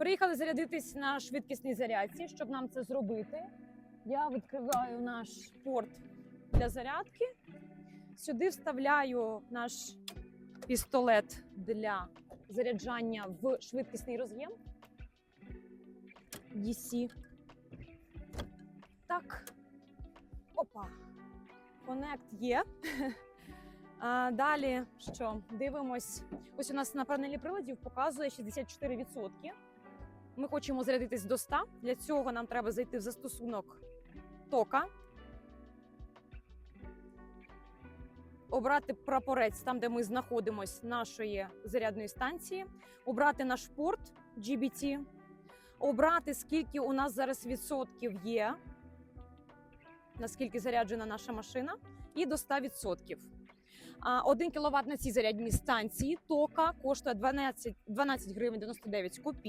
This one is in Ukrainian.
Приїхали зарядитись на швидкісній зарядці. Щоб нам це зробити, я відкриваю наш порт для зарядки. Сюди вставляю наш пістолет для заряджання в швидкісний роз'єм. DC. Так. Опа. Connect є. А, далі що? Дивимось. Ось у нас на панелі приладів показує 64%. Ми хочемо зарядитись до 100. Для цього нам треба зайти в застосунок тока. Обрати прапорець там, де ми знаходимось нашої зарядної станції, обрати наш порт GBT, обрати, скільки у нас зараз відсотків є, наскільки заряджена наша машина, і до 100%. А 1 кВт на цій зарядній станції тока коштує 12, 12 гривень 99 копійок.